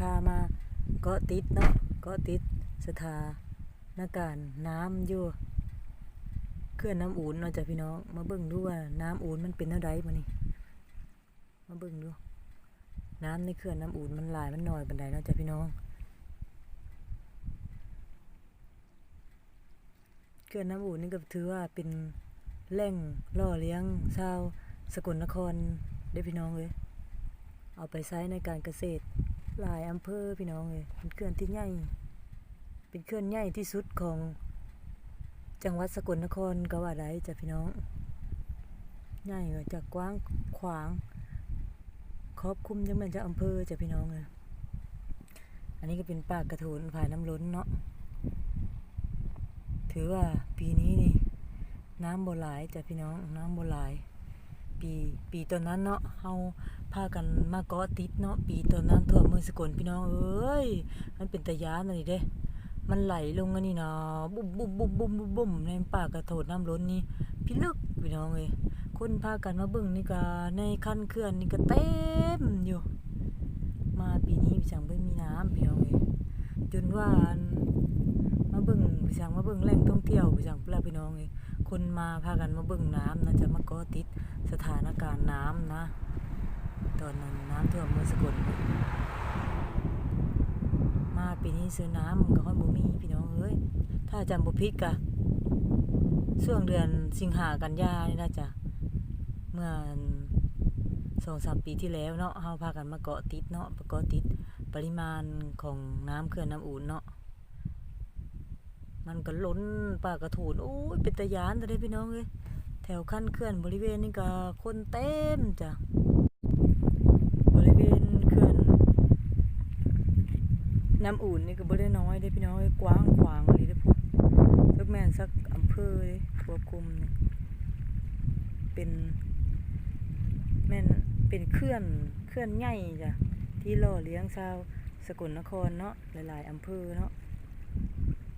พามาเกาะติดเนาะเกาะติดสถานการณ์น้ำอยู่เขื่อนน้ำอูนเนาะจ้ะพี่น้อง มาเบิ่งดูว่าน้ำอูนมันเป็นเท่าใดบ่นี่มาเบิ่งดู น้ำในเขื่อนน้ำอูนมันหลายมันน้อยปานใดเนาะจ้ะพี่น้องเขื่อนน้ำอูนนี่ก็ถือว่าเป็นแหล่งล่อเลี้ยงชาวสกลนครได้พี่น้องเลยเอาไปใช้ในการเกษตร หลายอำเภอพี่น้องเลยเป็นเขื่อนที่ใหญ่ เป็นเขื่อนใหญ่ที่สุดของจังหวัดสกลนครก็ว่าได้จ้ะพี่น้องใหญ่กว่าจากกว้างขวางครอบคลุมจังแม่นจะอำเภอจ้ะพี่น้องเลยอันนี้ก็เป็นปากกระโถนผายน้ำล้นเนาะถือว่าปีนี้นี่น้ำบ่หลายจ้ะพี่น้องน้ำบ่หลาย ปีปีตอนนั้นเนาะเฮา พากันมาเกาะติดเนาะปีตอนนั้นท่วมเมืองสกลพี่น้องเอ้ยมันเป็นตะยานอันนี้เด้ มันไหลลงอันนี้นะบุ้มบุ้มบุ้มบุ้มบุ้มบุ้มในปากกระโถดน้ำล้นนี่พี่ลึกพี่น้องเอ้ยคนพากันมาเบิ่งนี่ก็ในคันเขื่อนนี่ก็เต็มอยู่ มาปีนี้พี่จังบ่มีน้ำพี่น้องเอ้ยจนว่าอันมาเบิ่งพี่ช่างมาเบิ่งแหล่งท่องเที่ยวพี่ช่างเพื่อนพี่น้องเอ้ยคนมาพากันมาเบิ่งน้ำนะจะมาเก็ติดสถานการณ์น้ำนะ ตอนนั้นน้ำท่วมเมืองสกลมาปีนี้ซื้อน้ำก็ค่อยบ่มีพี่น้องเอ้ยถ้าจำบ่ผิดกะช่วงเดือนสิงหากันยานี่นะจ๊ะเมื่อสองสามปีที่แล้วเนาะเฮาพากันมาเกาะติดเนาะเกาะติดปริมาณของน้ำเขื่อนน้ำอูนเนาะมันก็ล้นปากกระโถนโอ้ยเป็นตะยานแต่ได้พี่น้องเอ้ยแถวขั้นเคลื่อนบริเวณนี่ก็คนเต็มจ้ะบริเวณเขื่อน น้ำอุ่นนี่ก็บ่ได้น้อยได้พี่น้องเอ้ยกว้างขวางเลยเด้พวกสักแม่นสักอำเภอเลยควคุมนี่เป็นแม่นเป็นเคลื่อนเคลื่อนใหญ่จ้ะที่ล่อเลี้ยงชาวสกลนครเนาะหลาย ๆอำเภอเนาะ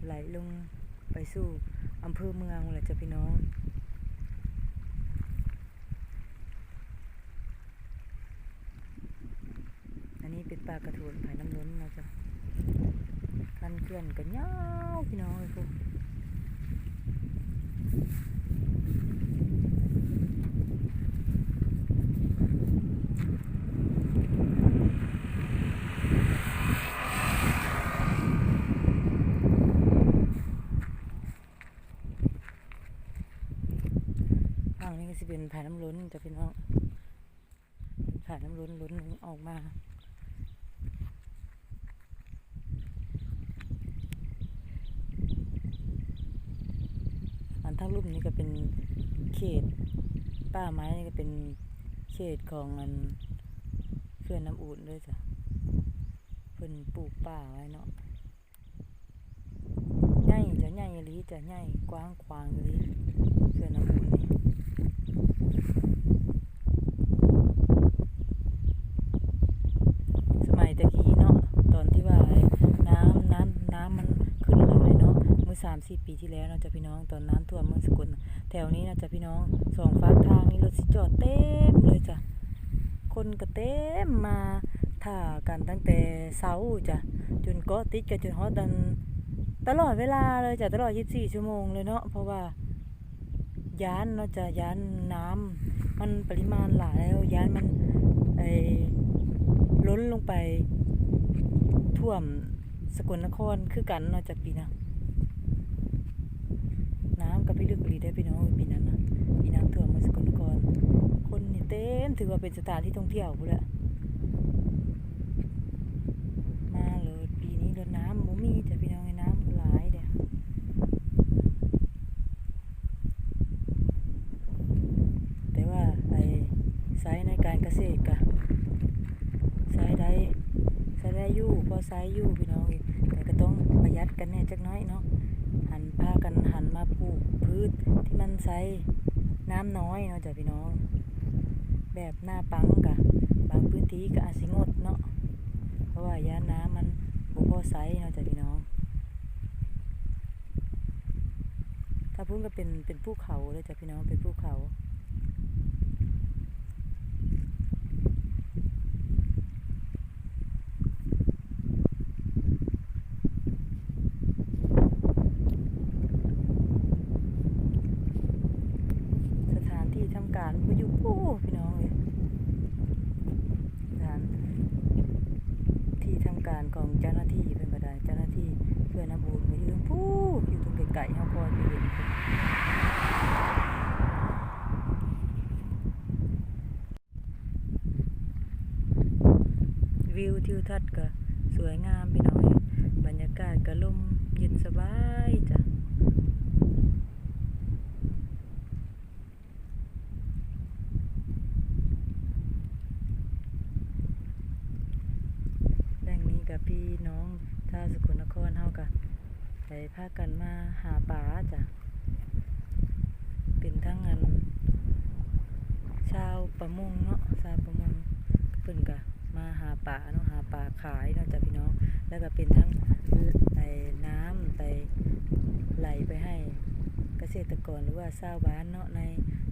ไหลลงไปสู่อำเภอเมืองแหละจ้ะพี่น้องอันนี้เป็นปลากระโถนผายน้ำล้นนะจ๊ะ คันเกลื่อนกันยาวพี่น้องเลยพวกฝั่งนี้ก็จะเป็นผายน้ำล้นจะพี่น้องผายน้ำล้นล้นออกมา ทั้งรูปนี้ก็เป็นเขตป่าไม้นี่ก็เป็นเขตของอันเขื่อนน้ำอูดด้วยจ้ะเพิ่นปลูกป่าไว้เนาะใหญ่จะใหญ่อีหลีจะใหญ่กว้างกวางอีหลีเขื่อนน้ำอูนสมัยตะกี้เนาะตอนที่ว่าไอ้น้ำน้ำน้ำมันขึ้นหลายเนาะ เมื่อ สามสี่ปีที่แล้วเนาะจ้ะพี่น้องตอนน้ำท่วมเมืองสกลแถวนี้นะจ้ะพี่น้องสองฝาทางนี่รถสิจอดเต็มเลยจ้ะคนก็เต็มมาถ่ากันตั้งแต่เช้าจ้ะจนก็ติดกันจนฮอดัน ตลอดเวลาเลยจ้ะตลอด 24 ชั่วโมงเลยเนาะเพราะว่ายานเนาะจ้ะยานน้ำมันปริมาณหลายแล้วยานมันไอ้ล้นลงไปท่วมสกลนครคือกันเนาะจ้ะปีนะ น้ำกับพี่ลึกอีหลีได้พี่น้องปีนั้นนะปีน้ำท่วมเมือสกลนครคนนี่เต็มถือว่าเป็นสถานที่ท่องเที่ยวพุ่นแหละมาเลยปีนี้รถน้ำบ่มีแต่พี่น้องไอ้น้ำหลายเด้อแต่ว่าไอ้ใช้ในการเกษตรกะใช้ได้ใช้ได้อยู่พอใช้อยู่พี่น้องแต่ก็ต้องประหยัดกันแน่จักน้อยเนาะ พากันหันมาปลูกพืชที่มันใช้น้ำน้อยเนาะจ้ะพี่น้อง แบบหน้าปังกะบางพื้นที่ก็อาจสิงดเนาะเพราะว่ายาน้ำมันบุพอใช้เนาะจ้ะพี่น้อง ถ้าพุ่นก็เป็นเป็นภูเขาเลยจ้ะพี่น้องเป็นภูเขาำ การผู้อยู่ผู้พี่น้องเลยสถานที่ทำการของเจ้าหน้าที่เป็นก็ได้เจ้าหน้าที่เพื่อน้ำบูนก็อยู่ตรงผู้อยู่ตรงไกลๆเฮาพอจะเห็นวิวทิวทัศน์ก็สวยงามพี่น้องเอ้ยบรรยากาศก็ลมเย็นสบายจ้ะ แรงนี้กับพี่น้องท่าสกุลนครเฮากะไปพากันมาหาปลาจ้ะ เป็นทั้งงานชาวประมงเนาะชาวประมงเพิ่นกะมาหาปลาเนาะหาปลาขายเนาะจ้ะพี่น้อง แล้วก็เป็นทั้งไอ้น้ำไปไหลไปให้เกษตรกรหรือว่าชาวบ้านเนาะใน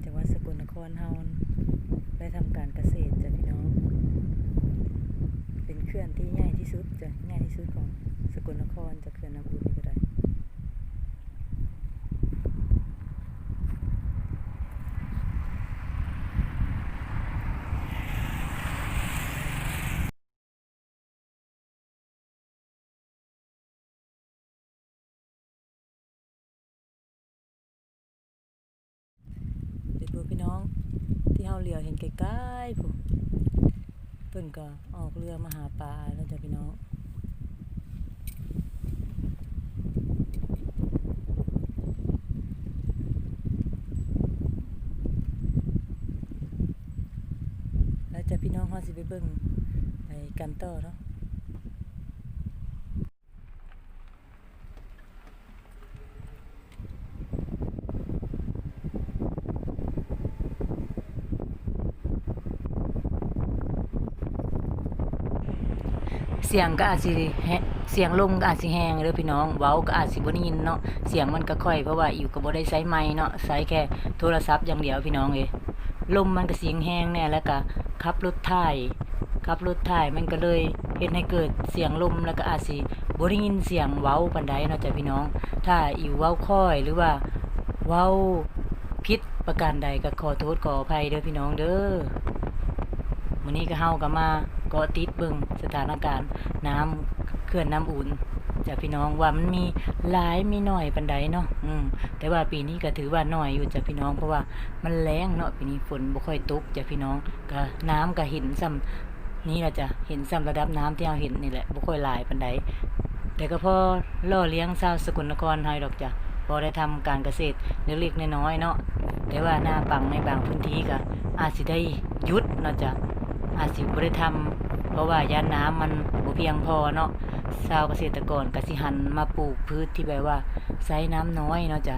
จังหวัดสกลนครเฮาได้ทำการเกษตรจ้ะพี่น้อง เป็นเขื่อนที่ใหญ่ที่สุดจ้ะใหญ่ที่สุดของสกลนครจะเขื่อนน้ำอุ่นก็ได้เด็กดูพี่น้องที่ เฮาเหลียวเห็นไกลๆผู้เพิ่นก็ออกเรือมาหาปลาแล้วจ้ะพี่น้องแล้วจะพี่น้องเฮาสิไปเบิ่งไปกันต่อเนาะ เสียงก็อาจสิแฮะเสียงลมก็อาจสิแฮงเด้อพี่น้อง เว้าก็อาจสิบ่ได้ยินเนาะ เสียงมันก็ค่อยเพราะว่าอยู่ก็บ่ได้ใช้ไมค์เนาะใช้แค่โทรศัพท์อย่างเดียวพี่น้องเอ้ลมมันก็เสียงแฮงแน่แล้วก็ขับรถถ่ายขับรถถ่ายมันก็เลยเฮ็ดให้เกิดเสียงลมแล้วก็อาจสิบ่ได้ยินเสียงเว้าปานใดเนาะจ้ะพี่น้อง ถ้าอยู่เว้าค่อยหรือว่าเว้าผิดประการใดก็ขอโทษขออภัยเด้อพี่น้องเด้อมื้อนี้ก็เฮาก็มา กาะติดเบิ่งสถานการณ์น้ำเขื่อนน้ำอุ่นจ้ะพี่น้องว่ามันมีหลายมีน้อยปานใดเนาะอืมแต่ว่าปีนี้ก็ถือว่าน้อยอยู่จ้ะพี่น้องเพราะว่ามันแล้งเนาะปีนี้ฝนบ่ค่อยตกจ้ะพี่น้องก็น้ำก็เห็นซ้ำนี่เราจะเห็นซ้ำระดับน้ำที่เราเห็นนี่แหละบ่ค่อยหลายปานใดแต่ก็พอล่อเลี้ยงชาวสกลนครให้ดอกจ้ะพอได้ทำการเกษตรเล็กๆน้อยๆเนาะแต่ว่าหน้าปังในบางพื้นที่ก็อาจสิได้หยุดเนาะจ้ะ อาจสิบ่ได้ทำเพราะว่ายานน้ำมันบ่เพียงพอเนาะชาวเกษตรกรก็สิหันมาปลูกพืชที่แบบว่าใช้น้ำน้อยเนาะจ้ะ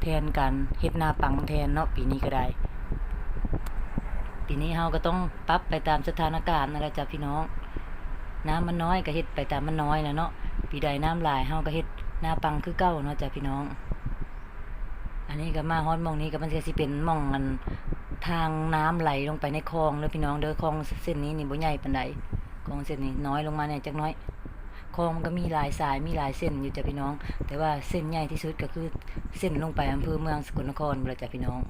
แทนการเฮ็ดนาปังแทนเนาะปีนี้ก็ได้ปีนี้เฮาก็ต้องปรับไปตามสถานการณ์นั่นแหละจ้ะพี่น้อง น้ำมันน้อยก็เฮ็ดไปตามมันน้อยแหละเนาะปีใดน้ำหลายเฮาก็เฮ็ดนาปังคือเก่าเนาะจ้ะพี่น้อง อันนี้ก็มาฮอดมองนี้ก็มันก็สิเป็นมองอัน ทางน้ำไหลลงไปในคลองเด้อพี่น้องเด้อคลองเส้นนี้นี่บ่ใหญ่ปานใดคลองเส้นนี้น้อยลงมาเนี่ยจักน้อยคลองมันก็มีหลายสายมีหลายเส้นอยู่จ้ะพี่น้อง แต่ว่าเส้นใหญ่ที่สุดก็คือเส้นลงไปอำเภอเมืองสกลนครเลยจ้ะพี่น้อง